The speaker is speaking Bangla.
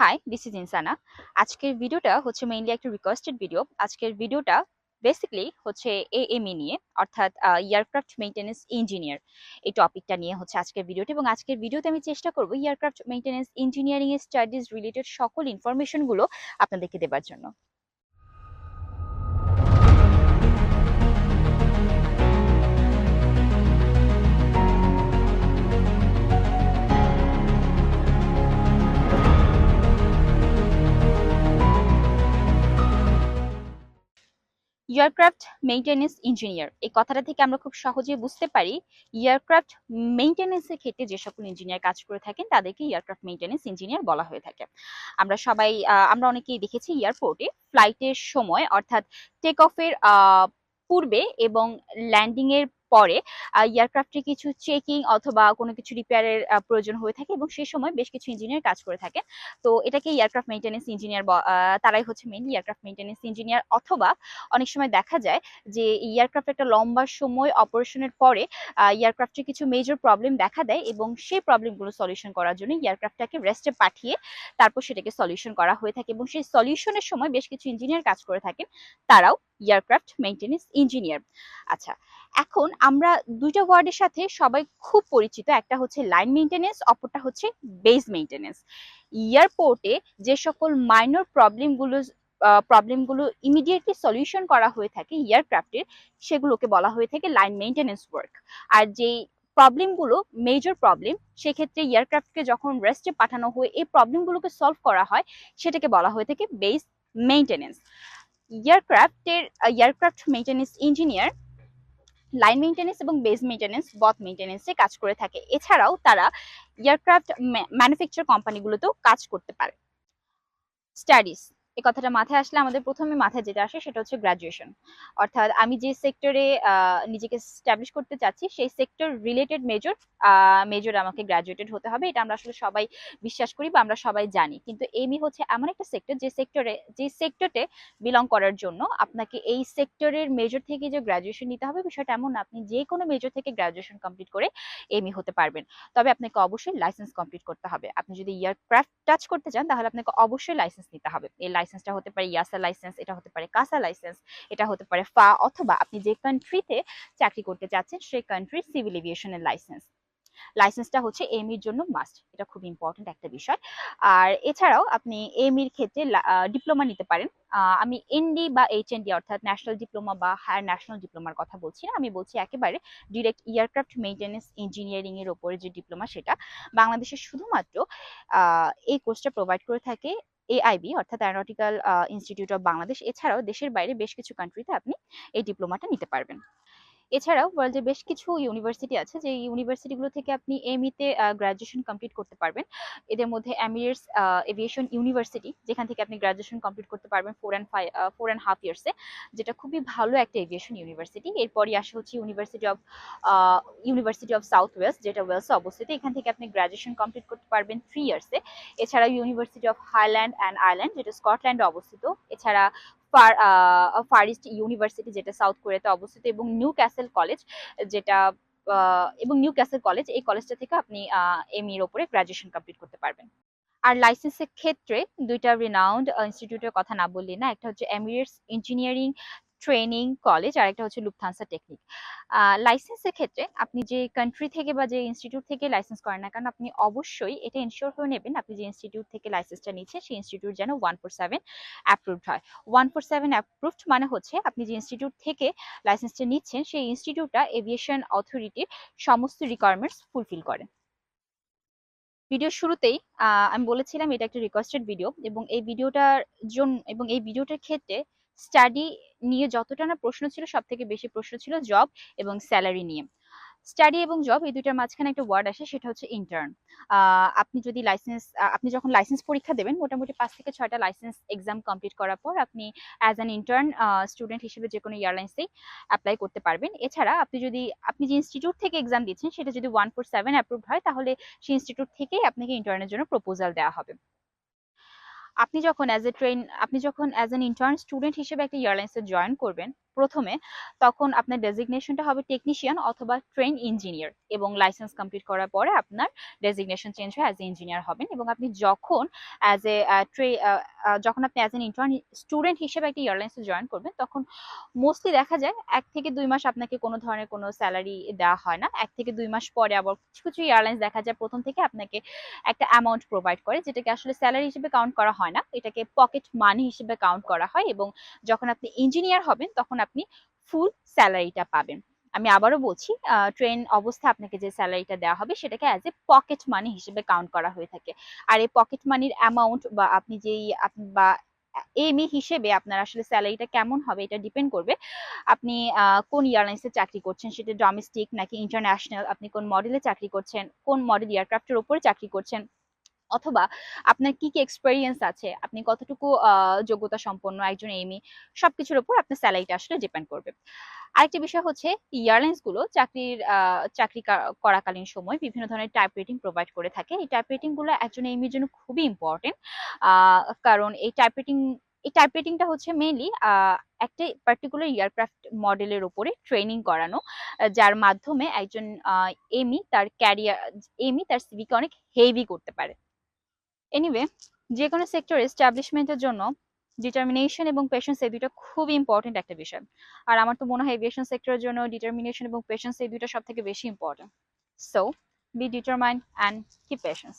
হাই দিস ইজ ইনসানা আজকের ভিডিওটা হচ্ছে মেইনলি একটা রিকোয়েস্টেড ভিডিও আজকের ভিডিওটা বেসিক্যালি হচ্ছে এএমই নিয়ে, অর্থাৎ এয়ারক্রাফট মেইনটেনেন্স ইঞ্জিনিয়ার এই টপিকটা নিয়ে হচ্ছে আজকের ভিডিওটি। এবং আজকের ভিডিওতে আমি চেষ্টা করব এয়ারক্রাফট মেইনটেনেন্স ইঞ্জিনিয়ারিং এর স্টাডিজ রিলেটেড সকল ইনফরমেশনগুলো আপনাদেরকে দেবার জন্য। এয়ারক্রাফট মেইনটেনেন্স ইঞ্জিনিয়ার এই কথাটা থেকে আমরা খুব সহজেই বুঝতে পারি এয়ারক্রাফট মেইনটেনেন্সের ক্ষেত্রে যে সকল ইঞ্জিনিয়ার কাজ করে থাকেন, তাদেরকে এয়ারক্রাফট মেইনটেনেন্স ইঞ্জিনিয়ার বলা হয়ে থাকে। আমরা সবাই আমরা অনেকেই দেখেছি এয়ারপোর্টে ফ্লাইটের সময়, অর্থাৎ টেক অফের পূর্বে এবং ল্যান্ডিং এর পরে এয়ারক্রাফটে কিছু চেকিং অথবা কোনো কিছু রিপেয়ারের প্রয়োজন হয়ে থাকে এবং সেই সময় বেশ কিছু ইঞ্জিনিয়ার কাজ করে থাকে। তো এটাকে এয়ারক্রাফট মেইনটেনেন্স ইঞ্জিনিয়ার তারাই হচ্ছে মেইনলি এয়ারক্রাফট মেইনটেনেন্স ইঞ্জিনিয়ার অথবা অনেক সময় দেখা যায় যে এয়ারক্রাফট একটা লম্বা সময় অপারেশনের পরে এয়ারক্রাফটে কিছু মেজর প্রবলেম দেখা দেয় এবং সেই প্রবলেমগুলো সলিউশন করার জন্য এয়ারক্রাফটটাকে রেস্টে পাঠিয়ে তারপর সেটাকে সলিউশন করা হয়ে থাকে এবং সেই সলিউশনের সময় বেশ কিছু ইঞ্জিনিয়ার কাজ করে থাকেন। তারাও এয়ারক্রাফট মেইনটেনেন্স ইঞ্জিনিয়ার। আচ্ছা এখন আমরা দুইটা ওয়ার্ডের সাথে সবাই খুব পরিচিত। একটা হচ্ছে লাইন মেইনটেনেন্স অপরটা হচ্ছে বেস মেইনটেনেন্স এয়ারপোর্টে যে সকল মাইনর প্রবলেমগুলো প্রবলেমগুলো ইমিডিয়েটলি সলিউশন করা হয়ে থাকে এয়ারক্রাফটের সেগুলোকে বলা হয়ে থাকে লাইন মেইনটেনেন্স ওয়ার্ক আর যেই প্রবলেমগুলো মেজর প্রবলেম সেক্ষেত্রে এয়ারক্রাফটকে যখন রেস্টে পাঠানো হয় এই প্রবলেমগুলোকে সলভ করা হয়, সেটাকে বলা হয়ে থাকে base maintenance এয়ারক্রাফটের aircraft maintenance engineer line maintenance এবং বেস মেনটেন্স বথ মেনটেন্সে কাজ করে থাকে। এছাড়াও তারা এয়ারক্রাফট ম্যানুফ্যাকচার কোম্পানিগুলোতেও কাজ করতে পারে। স্টাডিজ এই কথাটা মাথায় আসলে আমাদের প্রথমে মাথায় যেটা আসে সেটা হচ্ছে গ্রাজুয়েশন অর্থাৎ আমি যে সেক্টরে নিজেকে স্ট্যাবলিশ করতে চাচ্ছি, সেই সেক্টর রিলেটেড মেজর মেজর আমাকে গ্রাজুয়েটেড হতে হবে। এটা আমরা আসলে সবাই বিশ্বাস করি বা আমরা সবাই জানি। কিন্তু এমই হচ্ছে এমন একটা সেক্টর যে সেক্টরে যে সেক্টরে বিলং করার জন্য আপনাকে এই সেক্টরের মেজর থেকে যে গ্রাজুয়েশন নিতে হবে বিষয়টা এমন আপনি যে কোনো মেজর থেকে গ্রাজুয়েশন কমপ্লিট করে এমই হতে পারবেন। তবে আপনাকে অবশ্যই লাইসেন্স কমপ্লিট করতে হবে। আপনি যদি এয়ারক্রাফট টাচ করতে চান, তাহলে আপনাকে অবশ্যই লাইসেন্স নিতে হবে। এই লাইসেন্সটা হতে পারে ইয়াসা লাইসেন্স এটা হতে পারে কাসা লাইসেন্স এটা হতে পারে ফা, অথবা আপনি যে কান্ট্রিতে চাকরি করতে চাচ্ছেন, সেই কান্ট্রির সিভিল এভিয়েশনের লাইসেন্স লাইসেন্সটা হচ্ছে এমির জন্য মাস্ট এটা খুব ইম্পর্টেন্ট একটা বিষয়। আর এছাড়াও আপনি এম এমির ক্ষেত্রে ডিপ্লোমা নিতে পারেন। আমি এনডি বা এইচএনডি অর্থাৎ ন্যাশনাল ডিপ্লোমা বা হায়ার ন্যাশনাল ডিপ্লোমার কথা বলছি না, আমি বলছি একেবারে ডিরেক্ট এয়ারক্রাফট মেইনটেনেন্স ইঞ্জিনিয়ারিং এর উপরে যে ডিপ্লোমা সেটা। বাংলাদেশে শুধুমাত্র এই কোর্সটা প্রোভাইড করে থাকে এআইবি অর্থাৎ অ্যারোনটিক্যাল ইনস্টিটিউট অফ বাংলাদেশ এছাড়াও দেশের বাইরে বেশ কিছু কান্ট্রিতে আপনি এই ডিপ্লোমাটা নিতে পারবেন। এছাড়াও ওয়ার্ল্ডে বেশ কিছু ইউনিভার্সিটি আছে যে ইউনিভার্সিটিগুলো থেকে আপনি এমইতে গ্রাজুয়েশন কমপ্লিট করতে পারবেন। এদের মধ্যে এমিরেটস এভিয়েশন ইউনিভার্সিটি যেখান থেকে আপনি গ্রাজুয়েশন কমপ্লিট করতে পারবেন four and five four and half ইয়ার্সে যেটা খুবই ভালো একটা এভিয়েশন ইউনিভার্সিটি এরপরই আসে হচ্ছে university of university of south west যেটা ওয়েলসে অবস্থিত। এখান থেকে আপনি গ্রাজুয়েশন কমপ্লিট করতে পারবেন থ্রি ইয়ার্সে এছাড়া university of highland and island যেটা স্কটল্যান্ডে অবস্থিত। এছাড়া ফার ইস্ট ইউনিভার্সিটি যেটা সাউথ কোরিয়াতে অবস্থিত এবং নিউ ক্যাসেল কলেজ যেটা এবং নিউ ক্যাসেল কলেজ এই কলেজটা থেকে আপনি এম এর ওপরে গ্রাজুয়েশন কমপ্লিট করতে পারবেন। আর লাইসেন্সের ক্ষেত্রে দুইটা রিনাউন্ড ইনস্টিটিউটের কথা না বললি না, একটা হচ্ছে এমিরেটস ইঞ্জিনিয়ারিং ট্রেনিং কলেজ আর একটা হচ্ছে লুপথানসা টেকনিক লাইসেন্সের ক্ষেত্রে আপনি যে কান্ট্রি থেকে বা যে ইনস্টিটিউট থেকে লাইসেন্স করেন না কারণ আপনি অবশ্যই এটা ইনশিওর হয়ে নেবেন আপনি যে ইনস্টিটিউট থেকে লাইসেন্সটা নিচ্ছেন, সেই ইনস্টিটিউট যেন ওয়ান ফোর সেভেন অ্যাপ্রুভড হয়। ওয়ান ফোর সেভেন অ্যাপ্রুভড মানে হচ্ছে আপনি যে ইনস্টিটিউট থেকে লাইসেন্সটা নিচ্ছেন, সেই ইনস্টিটিউটটা এভিয়েশন অথরিটির সমস্ত রিকোয়ারমেন্টস ফুলফিল করে ভিডিও শুরুতেই আমি বলেছিলাম এটা একটা রিকোয়েস্টেড ভিডিও এবং এই ভিডিওটার জন্য এবং এই ভিডিওটার ক্ষেত্রে স্টাডি নিয়ে যতটা না প্রশ্ন ছিল সব থেকে বেশি প্রশ্ন ছিল জব এবং স্যালারি নিয়ে। স্টাডি এবং জব এই দুইটার মাঝখানে একটা ওয়ার্ড আসে, সেটা হচ্ছে ইন্টার্ন। আপনি যদি লাইসেন্স আপনি যখন লাইসেন্স পরীক্ষা দেবেন, মোটামুটি পাঁচ থেকে ছয়টা লাইসেন্স এক্সাম কমপ্লিট করার পর আপনি অ্যাজ অ্যান ইন্টার্ন স্টুডেন্ট হিসেবে যে কোনো এয়ারলাইন্সেই অ্যাপ্লাই করতে পারবেন। এছাড়া আপনি যদি, আপনি যে ইনস্টিটিউট থেকে এক্সাম দিচ্ছেন, সেটা যদি ওয়ান ফোর সেভেন অ্যাপ্রুভ হয়, তাহলে সেই ইনস্টিটিউট থেকেই আপনাকে ইন্টার্নের জন্য প্রপোজাল দেওয়া হবে। আপনি যখন অ্যাজ এ ট্রেন আপনি যখন অ্যাজ এন ইন্টার্ন স্টুডেন্ট হিসেবে একটা এয়ারলাইন্সে জয়েন করবেন প্রথমে, তখন আপনার ডেজিগনেশনটা হবে টেকনিশিয়ান অথবা ট্রেন ইঞ্জিনিয়ার এবং লাইসেন্স কমপ্লিট করার পরে আপনার ডেজিগনেশন চেঞ্জ হয়ে অ্যাজ এ ইঞ্জিনিয়ার হবেন এবং আপনি যখন অ্যাজ এ ট্রে যখন আপনি অ্যাজ এন ইন্টার্ন স্টুডেন্ট হিসেবে একটা এয়ারলাইন্সে জয়েন করবেন, তখন মোস্টলি দেখা যায় এক থেকে দুই মাস আপনাকে কোনো ধরনের কোনো স্যালারি দেওয়া হয় না। এক থেকে দুই মাস পরে আবার কিছু কিছু এয়ারলাইন্স দেখা যায় প্রথম থেকে আপনাকে একটা অ্যামাউন্ট প্রোভাইড করে, যেটাকে আসলে স্যালারি হিসেবে কাউন্ট করা হয় না। এটাকে পকেট মানি হিসেবে কাউন্ট করা হয় এবং যখন আপনি ইঞ্জিনিয়ার হবেন, তখন আপনি ফুল স্যালারিটা পাবেন। আমি আবারও বলছি ট্রেন অবস্থা আপনাকে যে স্যালারিটা দেওয়া হবে সেটাকে অ্যাজ এ পকেট মানি হিসেবে কাউন্ট করা হয়ে থাকে। আর এই পকেট মানির অ্যামাউন্ট বা আপনি যেই বা এমই হিসেবে আপনার আসলে স্যালারিটা কেমন হবে এটা ডিপেন্ড করবে। আপনি কোন এয়ারলাইন্সে চাকরি করছেন, সেটা ডোমেস্টিক নাকি ইন্টারন্যাশনাল আপনি কোন মডেলে চাকরি করছেন, কোন মডেল এয়ারক্রাফটের উপরে চাকরি করছেন অথবা আপনার কি কি এক্সপেরিয়েন্স আছে? আপনি কতটুকু যোগ্যতা সম্পন্ন একজন এমি সবকিছুর উপর আপনার স্যালারিটা আসলে ডিপেন্ড করবে। আরেকটি বিষয় হচ্ছে এয়ারলাইন্সগুলো চাকরির চাকরি করাকালীন সময় বিভিন্ন ধরনের টাইপ রেটিং প্রোভাইড করে থাকে। এই টাইপ রেটিংগুলো একজন এমির জন্য খুবই ইম্পর্টেন্ট কারণ এই টাইপ রেটিং এই টাইপ রেটিংটা হচ্ছে মেইনলি একটা পার্টিকুলার এয়ারক্রাফট মডেলের উপরে ট্রেনিং করানো, যার মাধ্যমে একজন এমি তার ক্যারিয়ার এমি তার সিভিকে অনেক হেভি করতে পারে। এনিওয়ে যে কোনো সেক্টর এস্টাবলিশমেন্টের জন্য ডিটারমিনেশন এবং পেশেন্স এই দুটো খুব ইম্পর্টেন্ট একটা বিষয়। আর আমার তো মনে হয় এভিয়েশন সেক্টরের জন্য ডিটারমিনেশন এবং পেশেন্স এই দুটো সব থেকে বেশি important so be determined and কি পেশেন্স